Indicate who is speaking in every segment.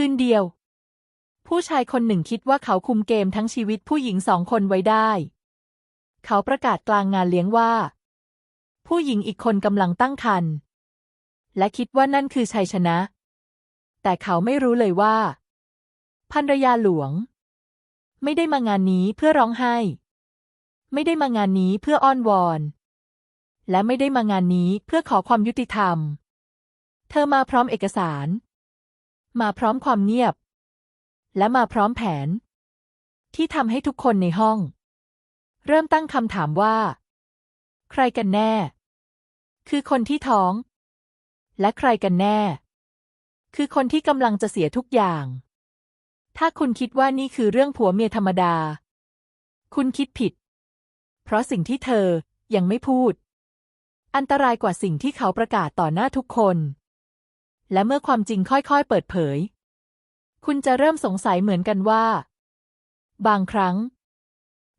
Speaker 1: คืนเดียว ผู้ชายคนหนึ่งคิดว่าเขาคุมเกมทั้งชีวิตผู้หญิงสองคนไว้ได้ เขาประกาศกลางงานเลี้ยงว่า ผู้หญิงอีกคนกำลังตั้งครรภ์และคิดว่านั่นคือชัยชนะ แต่เขาไม่รู้เลยว่าภรรยาหลวง ไม่ได้มางานนี้เพื่อร้องไห้ ไม่ได้มางานนี้เพื่ออ้อนวอน และไม่ได้มางานนี้เพื่อขอความยุติธรรม เธอมาพร้อมเอกสาร มาพร้อมความเงียบ และมาพร้อมแผน ที่ทำให้ทุกคนในห้อง เริ่มตั้งคำถามว่า ใครกันแน่ คือคนที่ท้อง และใครกันแน่ คือคนที่กำลังจะเสียทุกอย่าง ถ้าคุณคิดว่านี่คือเรื่องผัวเมียธรรมดา คุณคิดผิด เพราะสิ่งที่เธอยังไม่พูด อันตรายกว่าสิ่งที่เขาประกาศต่อหน้าทุกคน และเมื่อความจริงค่อยๆ เปิดเผย คุณจะเริ่มสงสัยเหมือนกันว่า บางครั้ง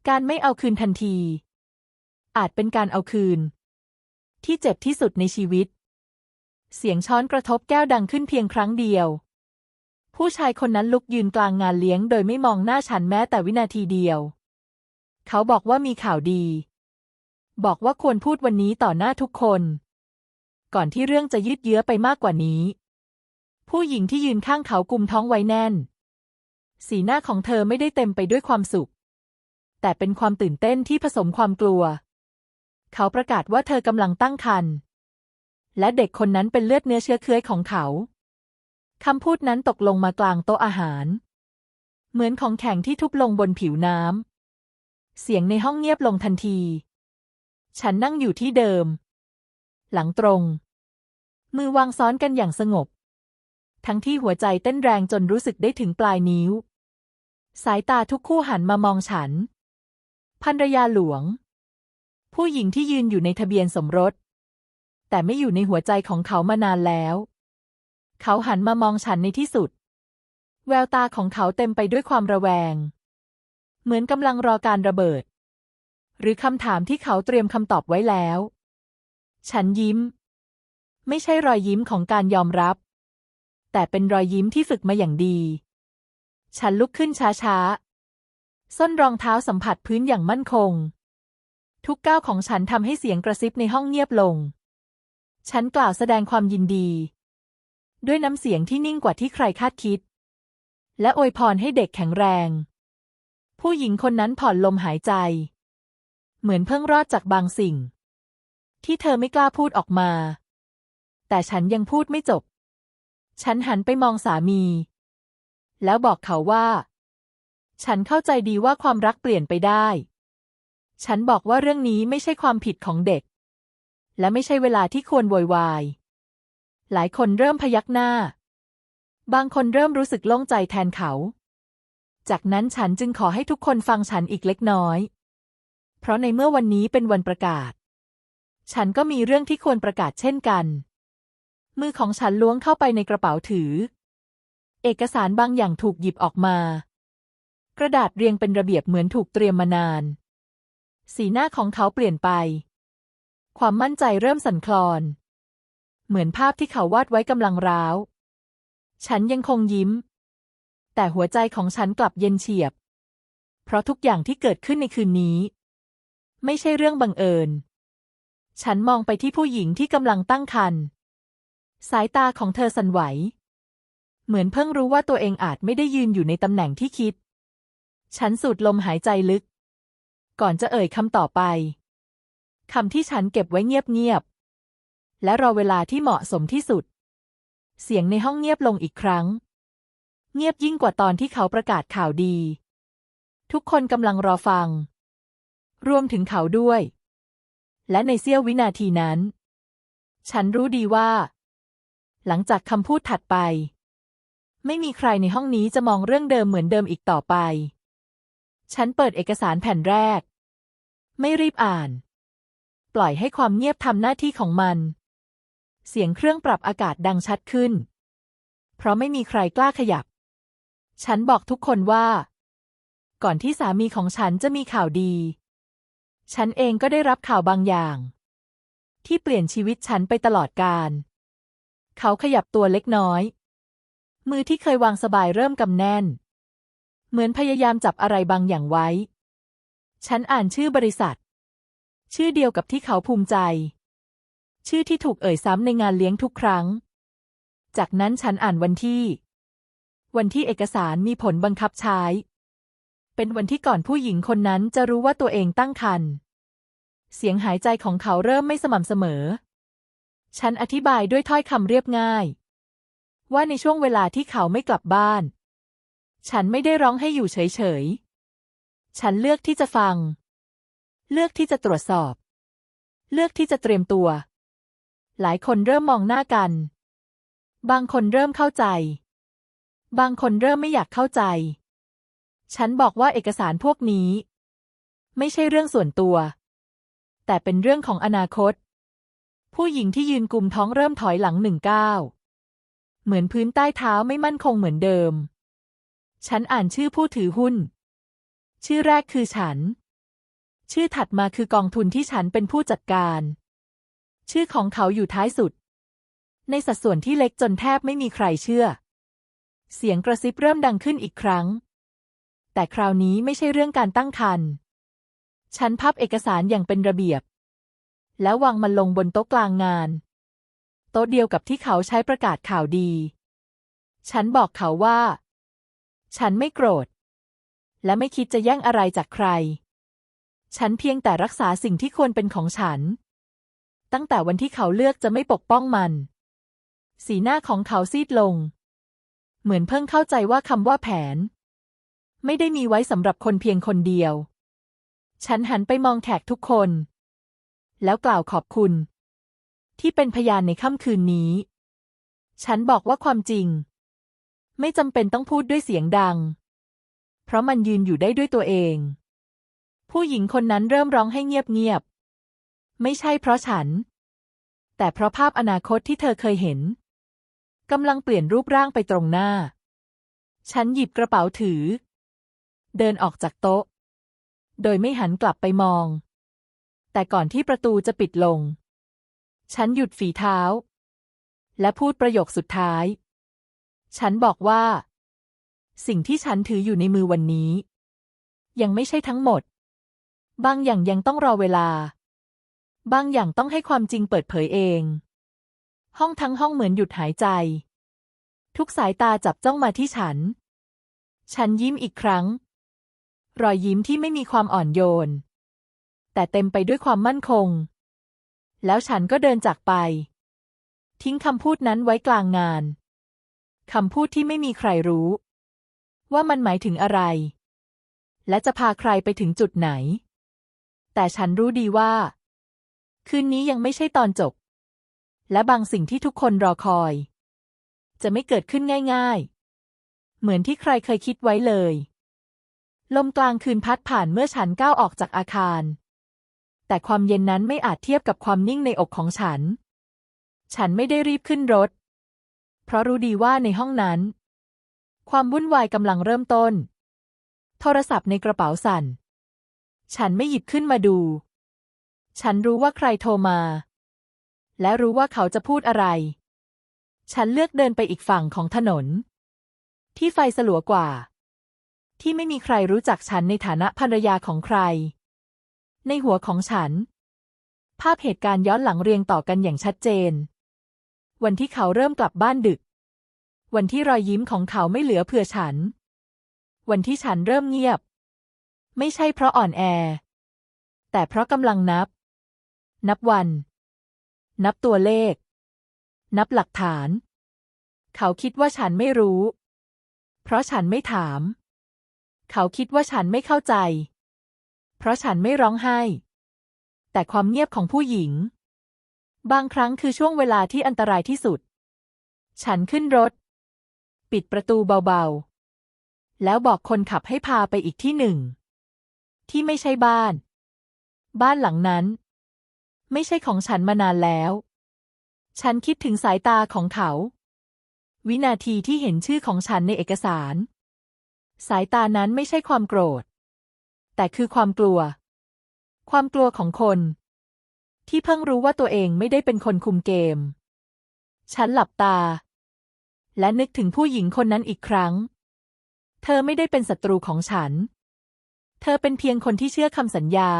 Speaker 1: การไม่เอาคืนทันที อาจเป็นการเอาคืน ที่เจ็บที่สุดในชีวิต เสียงช้อนกระทบแก้วดังขึ้นเพียงครั้งเดียว ผู้ชายคนนั้นลุกยืนกลางงานเลี้ยงโดยไม่มองหน้าฉันแม้แต่วินาทีเดียว เขาบอกว่ามีข่าวดี บอกว่าควรพูดวันนี้ต่อหน้าทุกคน ก่อนที่เรื่องจะยืดเยื้อไปมากกว่านี้ ผู้หญิงที่ยืนข้างเขากุมท้องไว้แน่น สีหน้าของเธอไม่ได้เต็มไปด้วยความสุข แต่เป็นความตื่นเต้นที่ผสมความกลัว เขาประกาศว่าเธอกำลังตั้งครรภ์และเด็กคนนั้นเป็นเลือดเนื้อเชื้อเคื้อยของเขาคำพูดนั้นตกลงมากลางโต๊ะอาหาร เหมือนของแข็งที่ทุบลงบนผิวน้ำ เสียงในห้องเงียบลงทันที ฉันนั่งอยู่ที่เดิม หลังตรง มือวางซ้อนกันอย่างสงบ ทั้งที่หัวใจเต้นแรงจนรู้สึกได้ถึงปลายนิ้ว สายตาทุกคู่หันมามองฉันภรรยาหลวง ผู้หญิงที่ยืนอยู่ในทะเบียนสมรส แต่ไม่อยู่ในหัวใจของเขามานานแล้ว เขาหันมามองฉันในที่สุด แววตาของเขาเต็มไปด้วยความระแวง เหมือนกำลังรอการระเบิด หรือคำถามที่เขาเตรียมคำตอบไว้แล้ว ฉันยิ้ม ไม่ใช่รอยยิ้มของการยอมรับ แต่เป็นรอยยิ้มที่ฝึกมาอย่างดี ฉันลุกขึ้นช้าๆ ส้นรองเท้าสัมผัสพื้นอย่างมั่นคง ทุกก้าวของฉันทำให้เสียงกระซิบในห้องเงียบลง ฉันกล่าวแสดงความยินดี ด้วยน้ำเสียงที่นิ่งกว่าที่ใครคาดคิด และอวยพรให้เด็กแข็งแรง ผู้หญิงคนนั้นผ่อนลมหายใจ เหมือนเพิ่งรอดจากบางสิ่ง ที่เธอไม่กล้าพูดออกมา แต่ฉันยังพูดไม่จบ ฉันหันไปมองสามี แล้วบอกเขาว่า ฉันเข้าใจดีว่าความรักเปลี่ยนไปได้ ฉันบอกว่าเรื่องนี้ไม่ใช่ความผิดของเด็ก และไม่ใช่เวลาที่ควรโวยวาย หลายคนเริ่มพยักหน้า บางคนเริ่มรู้สึกโล่งใจแทนเขา จากนั้นฉันจึงขอให้ทุกคนฟังฉันอีกเล็กน้อย เพราะในเมื่อวันนี้เป็นวันประกาศ ฉันก็มีเรื่องที่ควรประกาศเช่นกัน มือของฉันล้วงเข้าไปในกระเป๋าถือ เอกสารบางอย่างถูกหยิบออกมา กระดาษเรียงเป็นระเบียบเหมือนถูกเตรียมมานาน สีหน้าของเขาเปลี่ยนไป ความมั่นใจเริ่มสั่นคลอน เหมือนภาพที่เขาวาดไว้กำลังร้าว ฉันยังคงยิ้ม แต่หัวใจของฉันกลับเย็นเฉียบ เพราะทุกอย่างที่เกิดขึ้นในคืนนี้ ไม่ใช่เรื่องบังเอิญฉันมองไปที่ผู้หญิงที่กำลังตั้งครรภ์ สายตาของเธอสั่นไหว เหมือนเพิ่งรู้ว่าตัวเองอาจไม่ได้ยืนอยู่ในตำแหน่งที่คิด ฉันสูดลมหายใจลึก ก่อนจะเอ่ยคำต่อไปคำที่ฉันเก็บไว้เงียบๆและรอเวลาที่เหมาะสมที่สุด เสียงในห้องเงียบลงอีกครั้ง เงียบยิ่งกว่าตอนที่เขาประกาศข่าวดี ทุกคนกำลังรอฟัง รวมถึงเขาด้วย และในเสี้ยววินาทีนั้น ฉันรู้ดีว่า หลังจากคำพูดถัดไป ไม่มีใครในห้องนี้จะมองเรื่องเดิมเหมือนเดิมอีกต่อไป ฉันเปิดเอกสารแผ่นแรก ไม่รีบอ่าน ปล่อยให้ความเงียบทำหน้าที่ของมัน เสียงเครื่องปรับอากาศดังชัดขึ้น เพราะไม่มีใครกล้าขยับ ฉันบอกทุกคนว่า ก่อนที่สามีของฉันจะมีข่าวดี ฉันเองก็ได้รับข่าวบางอย่าง ที่เปลี่ยนชีวิตฉันไปตลอดกาล เขาขยับตัวเล็กน้อย มือที่เคยวางสบายเริ่มกำแน่น เหมือนพยายามจับอะไรบางอย่างไว้ ฉันอ่านชื่อบริษัท ชื่อเดียวกับที่เขาภูมิใจ ชื่อที่ถูกเอ่ยซ้ำในงานเลี้ยงทุกครั้ง จากนั้นฉันอ่านวันที่ วันที่เอกสารมีผลบังคับใช้ เป็นวันที่ก่อนผู้หญิงคนนั้นจะรู้ว่าตัวเองตั้งครรภ์เสียงหายใจของเขาเริ่มไม่สม่ำเสมอ ฉันอธิบายด้วยถ้อยคำเรียบง่าย ว่าในช่วงเวลาที่เขาไม่กลับบ้าน ฉันไม่ได้ร้องให้อยู่เฉยๆ ฉันเลือกที่จะฟัง เลือกที่จะตรวจสอบ เลือกที่จะเตรียมตัว หลายคนเริ่มมองหน้ากัน บางคนเริ่มเข้าใจ บางคนเริ่มไม่อยากเข้าใจ ฉันบอกว่าเอกสารพวกนี้ ไม่ใช่เรื่องส่วนตัว แต่เป็นเรื่องของอนาคต ผู้หญิงที่ยืนกุมท้องเริ่มถอยหลังหนึ่งก้าวเหมือนพื้นใต้เท้าไม่มั่นคงเหมือนเดิม ฉันอ่านชื่อผู้ถือหุ้น ชื่อแรกคือฉัน ชื่อถัดมาคือกองทุนที่ฉันเป็นผู้จัดการ ชื่อของเขาอยู่ท้ายสุด ในสัดส่วนที่เล็กจนแทบไม่มีใครเชื่อ เสียงกระซิบเริ่มดังขึ้นอีกครั้ง แต่คราวนี้ไม่ใช่เรื่องการตั้งครรภ์ฉันพับเอกสารอย่างเป็นระเบียบ แล้ววางมันลงบนโต๊ะกลางงาน โต๊ะเดียวกับที่เขาใช้ประกาศข่าวดี ฉันบอกเขาว่า ฉันไม่โกรธ และไม่คิดจะแย่งอะไรจากใคร ฉันเพียงแต่รักษาสิ่งที่ควรเป็นของฉัน ตั้งแต่วันที่เขาเลือกจะไม่ปกป้องมัน สีหน้าของเขาซีดลง เหมือนเพิ่งเข้าใจว่าคำว่าแผน ไม่ได้มีไว้สำหรับคนเพียงคนเดียวฉันหันไปมองแขกทุกคน แล้วกล่าวขอบคุณ ที่เป็นพยานในค่ำคืนนี้ ฉันบอกว่าความจริง ไม่จำเป็นต้องพูดด้วยเสียงดัง เพราะมันยืนอยู่ได้ด้วยตัวเอง ผู้หญิงคนนั้นเริ่มร้องให้เงียบๆ ไม่ใช่เพราะฉัน แต่เพราะภาพอนาคตที่เธอเคยเห็นกำลังเปลี่ยนรูปร่างไปตรงหน้า ฉันหยิบกระเป๋าถือ เดินออกจากโต๊ะ โดยไม่หันกลับไปมอง แต่ก่อนที่ประตูจะปิดลง ฉันหยุดฝีเท้า และพูดประโยคสุดท้าย ฉันบอกว่า สิ่งที่ฉันถืออยู่ในมือวันนี้ ยังไม่ใช่ทั้งหมด บางอย่างยังต้องรอเวลา บางอย่างต้องให้ความจริงเปิดเผยเอง ห้องทั้งห้องเหมือนหยุดหายใจ ทุกสายตาจับจ้องมาที่ฉัน ฉันยิ้มอีกครั้ง รอยยิ้มที่ไม่มีความอ่อนโยน แต่เต็มไปด้วยความมั่นคง แล้วฉันก็เดินจากไป ทิ้งคำพูดนั้นไว้กลางงานคำพูดที่ไม่มีใครรู้ ว่ามันหมายถึงอะไร และจะพาใครไปถึงจุดไหน แต่ฉันรู้ดีว่า คืนนี้ยังไม่ใช่ตอนจบ และบางสิ่งที่ทุกคนรอคอย จะไม่เกิดขึ้นง่าย ๆ เหมือนที่ใครเคยคิดไว้เลย ลมกลางคืนพัดผ่านเมื่อฉันก้าวออกจากอาคาร แต่ความเย็นนั้นไม่อาจเทียบกับความนิ่งในอกของฉัน ฉันไม่ได้รีบขึ้นรถ เพราะรู้ดีว่าในห้องนั้น ความวุ่นวายกำลังเริ่มต้น โทรศัพท์ในกระเป๋าสั่น ฉันไม่หยิบขึ้นมาดู ฉันรู้ว่าใครโทรมา และรู้ว่าเขาจะพูดอะไร ฉันเลือกเดินไปอีกฝั่งของถนน ที่ไฟสลัวกว่า ที่ไม่มีใครรู้จักฉันในฐานะภรรยาของใคร ในหัวของฉัน ภาพเหตุการณ์ย้อนหลังเรียงต่อกันอย่างชัดเจน วันที่เขาเริ่มกลับบ้านดึก วันที่รอยยิ้มของเขาไม่เหลือเผื่อฉัน วันที่ฉันเริ่มเงียบ ไม่ใช่เพราะอ่อนแอ แต่เพราะกำลังนับ นับวัน นับตัวเลข นับหลักฐาน เขาคิดว่าฉันไม่รู้ เพราะฉันไม่ถาม เขาคิดว่าฉันไม่เข้าใจ เพราะฉันไม่ร้องไห้ แต่ความเงียบของผู้หญิง บางครั้งคือช่วงเวลาที่อันตรายที่สุด ฉันขึ้นรถ ปิดประตูเบาๆ แล้วบอกคนขับให้พาไปอีกที่หนึ่ง ที่ไม่ใช่บ้าน บ้านหลังนั้น ไม่ใช่ของฉันมานานแล้ว ฉันคิดถึงสายตาของเขา วินาทีที่เห็นชื่อของฉันในเอกสาร สายตานั้นไม่ใช่ความโกรธ แต่คือความกลัว ความกลัวของคน ที่เพิ่งรู้ว่าตัวเองไม่ได้เป็นคนคุมเกม ฉันหลับตา และนึกถึงผู้หญิงคนนั้นอีกครั้ง เธอไม่ได้เป็นศัตรูของฉัน เธอเป็นเพียงคนที่เชื่อคำสัญญา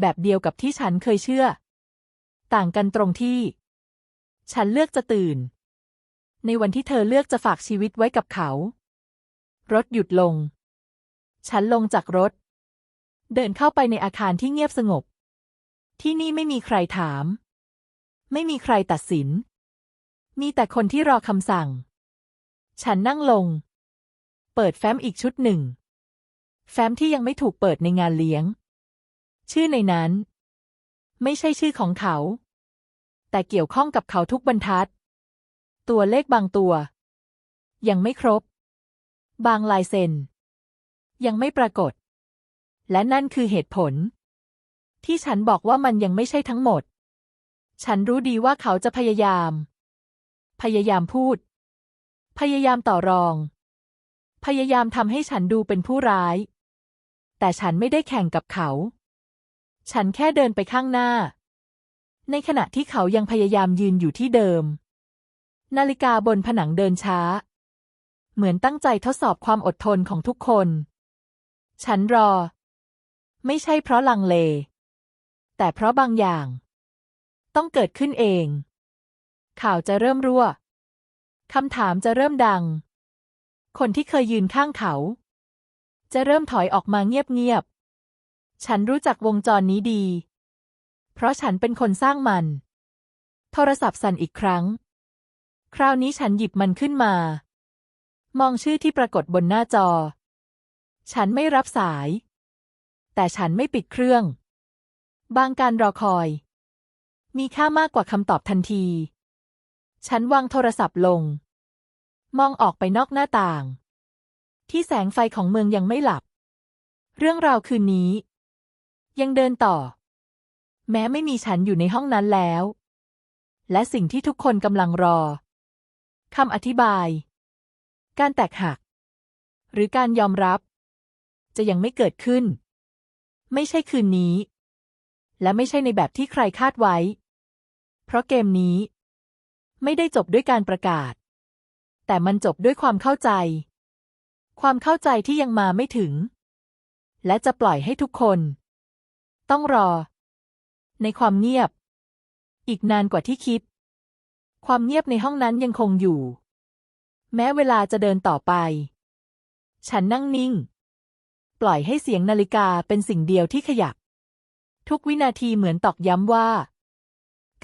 Speaker 1: แบบเดียวกับที่ฉันเคยเชื่อ ต่างกันตรงที่ ฉันเลือกจะตื่น ในวันที่เธอเลือกจะฝากชีวิตไว้กับเขา รถหยุดลง ฉันลงจากรถ เดินเข้าไปในอาคารที่เงียบสงบ ที่นี่ไม่มีใครถาม ไม่มีใครตัดสิน มีแต่คนที่รอคำสั่ง ฉันนั่งลง เปิดแฟ้มอีกชุดหนึ่ง แฟ้มที่ยังไม่ถูกเปิดในงานเลี้ยง ชื่อในนั้น ไม่ใช่ชื่อของเขา แต่เกี่ยวข้องกับเขาทุกบรรทัด ตัวเลขบางตัว ยังไม่ครบ บางลายเซ็น ยังไม่ปรากฏ และนั่นคือเหตุผล ที่ฉันบอกว่ามันยังไม่ใช่ทั้งหมด ฉันรู้ดีว่าเขาจะพยายาม พยายามพูด พยายามต่อรอง พยายามทำให้ฉันดูเป็นผู้ร้าย แต่ฉันไม่ได้แข่งกับเขา ฉันแค่เดินไปข้างหน้า ในขณะที่เขายังพยายามยืนอยู่ที่เดิม นาฬิกาบนผนังเดินช้า เหมือนตั้งใจทดสอบความอดทนของทุกคน ฉันรอ ไม่ใช่เพราะลังเล แต่เพราะบางอย่าง ต้องเกิดขึ้นเอง ข่าวจะเริ่มรั่วคำถามจะเริ่มดัง คนที่เคยยืนข้างเขา จะเริ่มถอยออกมาเงียบๆ ฉันรู้จักวงจรนี้ดี เพราะฉันเป็นคนสร้างมัน โทรศัพท์สั่นอีกครั้ง คราวนี้ฉันหยิบมันขึ้นมา มองชื่อที่ปรากฏบนหน้าจอ ฉันไม่รับสาย แต่ฉันไม่ปิดเครื่อง บางการรอคอย มีค่ามากกว่าคำตอบทันที ฉันวางโทรศัพท์ลง มองออกไปนอกหน้าต่าง ที่แสงไฟของเมืองยังไม่หลับ เรื่องราวคืนนี้ ยังเดินต่อ แม้ไม่มีฉันอยู่ในห้องนั้นแล้ว และสิ่งที่ทุกคนกำลังรอคำอธิบาย การแตกหัก หรือการยอมรับ จะยังไม่เกิดขึ้น ไม่ใช่คืนนี้ และไม่ใช่ในแบบที่ใครคาดไว้ เพราะเกมนี้ ไม่ได้จบด้วยการประกาศ แต่มันจบด้วยความเข้าใจ ความเข้าใจที่ยังมาไม่ถึง และจะปล่อยให้ทุกคน ต้องรอ ในความเงียบ อีกนานกว่าที่คิด ความเงียบในห้องนั้นยังคงอยู่ แม้เวลาจะเดินต่อไป ฉันนั่งนิ่ง ปล่อยให้เสียงนาฬิกาเป็นสิ่งเดียวที่ขยับ ทุกวินาทีเหมือนตอกย้ำว่า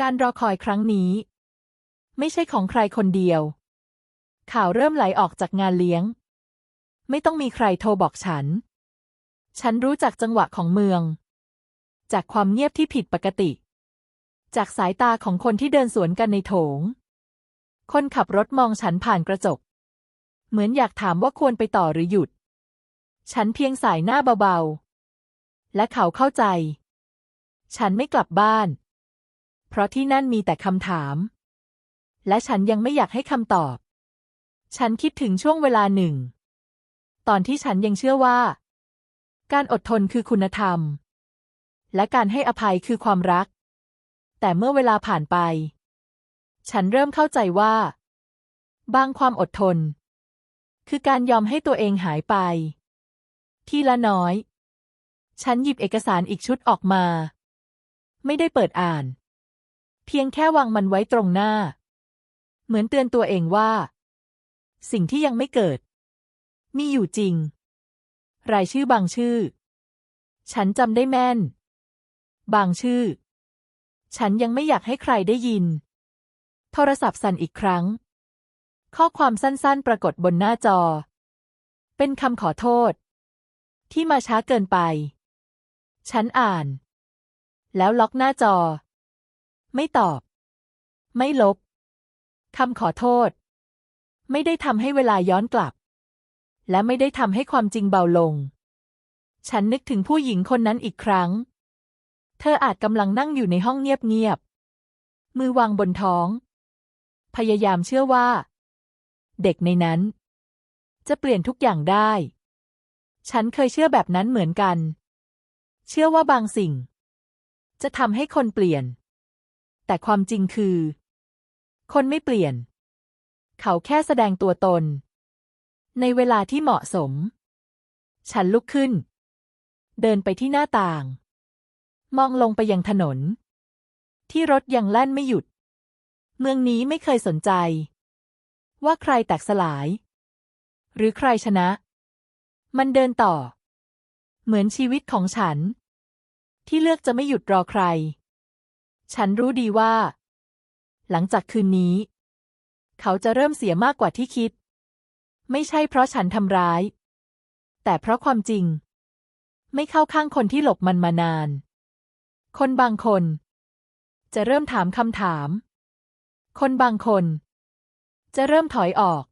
Speaker 1: การรอคอยครั้งนี้ ไม่ใช่ของใครคนเดียว ข่าวเริ่มไหลออกจากงานเลี้ยง ไม่ต้องมีใครโทรบอกฉัน ฉันรู้จักจังหวะของเมือง จากความเงียบที่ผิดปกติ จากสายตาของคนที่เดินสวนกันในโถง คนขับรถมองฉันผ่านกระจก เหมือนอยากถามว่าควรไปต่อหรือหยุด ฉันเพียงสายหน้าเบาๆ และเขาเข้าใจ ฉันไม่กลับบ้าน เพราะที่นั่นมีแต่คำถาม และฉันยังไม่อยากให้คำตอบ ฉันคิดถึงช่วงเวลาหนึ่ง ตอนที่ฉันยังเชื่อว่า การอดทนคือคุณธรรม และการให้อภัยคือความรัก แต่เมื่อเวลาผ่านไป ฉันเริ่มเข้าใจว่า บางความอดทน คือการยอมให้ตัวเองหายไป ทีละน้อย ฉันหยิบเอกสารอีกชุดออกมา ไม่ได้เปิดอ่าน เพียงแค่วางมันไว้ตรงหน้า เหมือนเตือนตัวเองว่า สิ่งที่ยังไม่เกิด มีอยู่จริง รายชื่อบางชื่อ ฉันจำได้แม่น บางชื่อ ฉันยังไม่อยากให้ใครได้ยิน โทรศัพท์สั่นอีกครั้ง ข้อความสั้นๆ ปรากฏบนหน้าจอ เป็นคำขอโทษ ที่มาช้าเกินไป ฉันอ่าน แล้วล็อกหน้าจอ ไม่ตอบ ไม่ลบคำขอโทษ ไม่ได้ทำให้เวลาย้อนกลับ และไม่ได้ทำให้ความจริงเบาลง ฉันนึกถึงผู้หญิงคนนั้นอีกครั้ง เธออาจกำลังนั่งอยู่ในห้องเงียบๆ มือวางบนท้อง พยายามเชื่อว่า เด็กในนั้น จะเปลี่ยนทุกอย่างได้ ฉันเคยเชื่อแบบนั้นเหมือนกัน เชื่อว่าบางสิ่ง จะทำให้คนเปลี่ยน แต่ความจริงคือ คนไม่เปลี่ยน เขาแค่แสดงตัวตน ในเวลาที่เหมาะสม ฉันลุกขึ้น เดินไปที่หน้าต่าง มองลงไปยังถนน ที่รถยังแล่นไม่หยุด เมืองนี้ไม่เคยสนใจ ว่าใครแตกสลาย หรือใครชนะ มันเดินต่อ เหมือนชีวิตของฉัน ที่เลือกจะไม่หยุดรอใคร ฉันรู้ดีว่า หลังจากคืนนี้ เขาจะเริ่มเสียมากกว่าที่คิด ไม่ใช่เพราะฉันทำร้าย แต่เพราะความจริง ไม่เข้าข้างคนที่หลบมันมานาน คนบางคน จะเริ่มถามคำถาม คนบางคน จะเริ่มถอยออก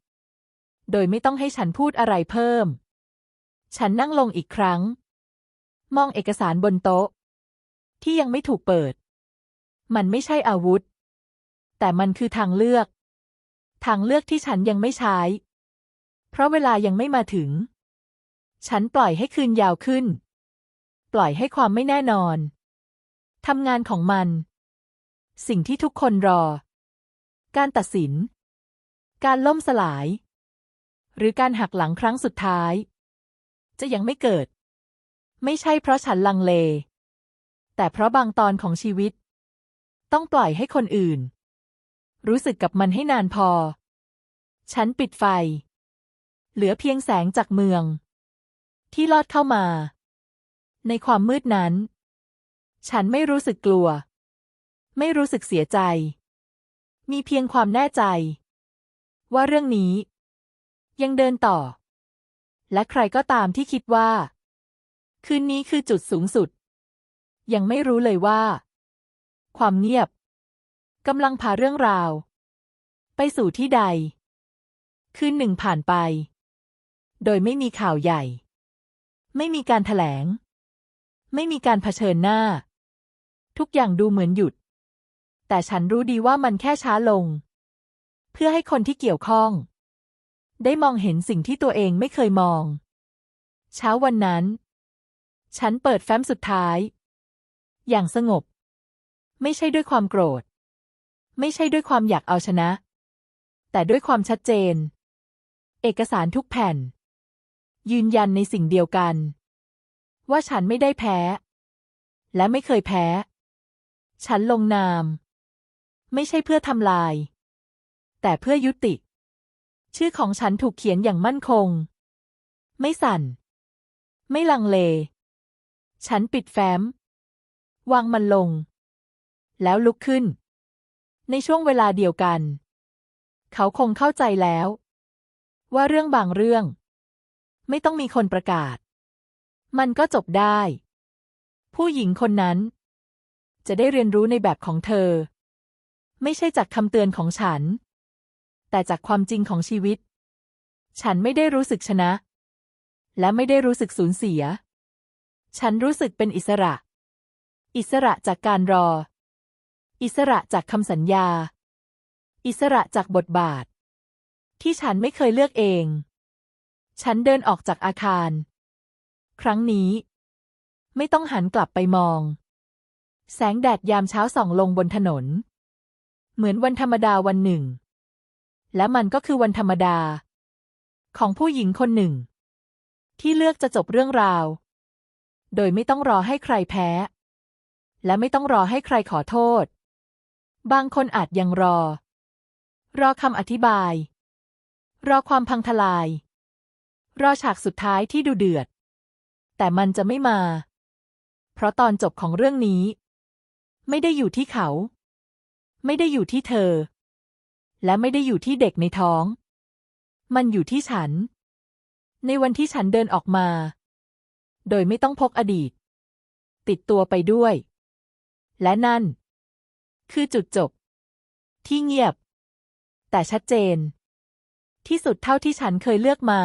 Speaker 1: โดยไม่ต้องให้ฉันพูดอะไรเพิ่ม ฉันนั่งลงอีกครั้ง มองเอกสารบนโต๊ะ ที่ยังไม่ถูกเปิด มันไม่ใช่อาวุธ แต่มันคือทางเลือก ทางเลือกที่ฉันยังไม่ใช้ เพราะเวลายังไม่มาถึง ฉันปล่อยให้คืนยาวขึ้น ปล่อยให้ความไม่แน่นอนทำงานของมัน สิ่งที่ทุกคนรอ การตัดสิน การล่มสลาย หรือการหักหลังครั้งสุดท้าย จะยังไม่เกิด ไม่ใช่เพราะฉันลังเล แต่เพราะบางตอนของชีวิต ต้องปล่อยให้คนอื่น รู้สึกกับมันให้นานพอ ฉันปิดไฟ เหลือเพียงแสงจากเมือง ที่ลอดเข้ามา ในความมืดนั้น ฉันไม่รู้สึกกลัว ไม่รู้สึกเสียใจ มีเพียงความแน่ใจ ว่าเรื่องนี้ ยังเดินต่อ และใครก็ตามที่คิดว่า คืนนี้คือจุดสูงสุด ยังไม่รู้เลยว่า ความเงียบกำลังพาเรื่องราว ไปสู่ที่ใด คืนหนึ่งผ่านไป โดยไม่มีข่าวใหญ่ ไม่มีการถแถลง ไม่มีการเผชิญหน้า ทุกอย่างดูเหมือนหยุด แต่ฉันรู้ดีว่ามันแค่ช้าลง เพื่อให้คนที่เกี่ยวข้อง ได้มองเห็นสิ่งที่ตัวเองไม่เคยมอง เช้าวันนั้น ฉันเปิดแฟ้มสุดท้าย อย่างสงบ ไม่ใช่ด้วยความโกรธ ไม่ใช่ด้วยความอยากเอาชนะ แต่ด้วยความชัดเจน เอกสารทุกแผ่น ยืนยันในสิ่งเดียวกัน ว่าฉันไม่ได้แพ้ และไม่เคยแพ้ ฉันลงนาม ไม่ใช่เพื่อทำลาย แต่เพื่อยุติ ชื่อของฉันถูกเขียนอย่างมั่นคง ไม่สั่น ไม่ลังเล ฉันปิดแฟ้ม วางมันลง แล้วลุกขึ้น ในช่วงเวลาเดียวกัน เขาคงเข้าใจแล้ว ว่าเรื่องบางเรื่อง ไม่ต้องมีคนประกาศ มันก็จบได้ ผู้หญิงคนนั้น จะได้เรียนรู้ในแบบของเธอ ไม่ใช่จากคำเตือนของฉัน แต่จากความจริงของชีวิต ฉันไม่ได้รู้สึกชนะ และไม่ได้รู้สึกสูญเสีย ฉันรู้สึกเป็นอิสระ อิสระจากการรอ อิสระจากคำสัญญา อิสระจากบทบาท ที่ฉันไม่เคยเลือกเอง ฉันเดินออกจากอาคาร ครั้งนี้ ไม่ต้องหันกลับไปมอง แสงแดดยามเช้าส่องลงบนถนน เหมือนวันธรรมดาวันหนึ่ง และมันก็คือวันธรรมดา ของผู้หญิงคนหนึ่ง ที่เลือกจะจบเรื่องราว โดยไม่ต้องรอให้ใครแพ้ และไม่ต้องรอให้ใครขอโทษ บางคนอาจยังรอ รอคำอธิบาย รอความพังทลาย รอฉากสุดท้ายที่ดูเดือด แต่มันจะไม่มา เพราะตอนจบของเรื่องนี้ ไม่ได้อยู่ที่เขา ไม่ได้อยู่ที่เธอ และไม่ได้อยู่ที่เด็กในท้อง มันอยู่ที่ฉัน ในวันที่ฉันเดินออกมา โดยไม่ต้องพกอดีต ติดตัวไปด้วย และนั่น คือจุดจบ ที่เงียบ แต่ชัดเจน ที่สุดเท่าที่ฉันเคยเลือกมา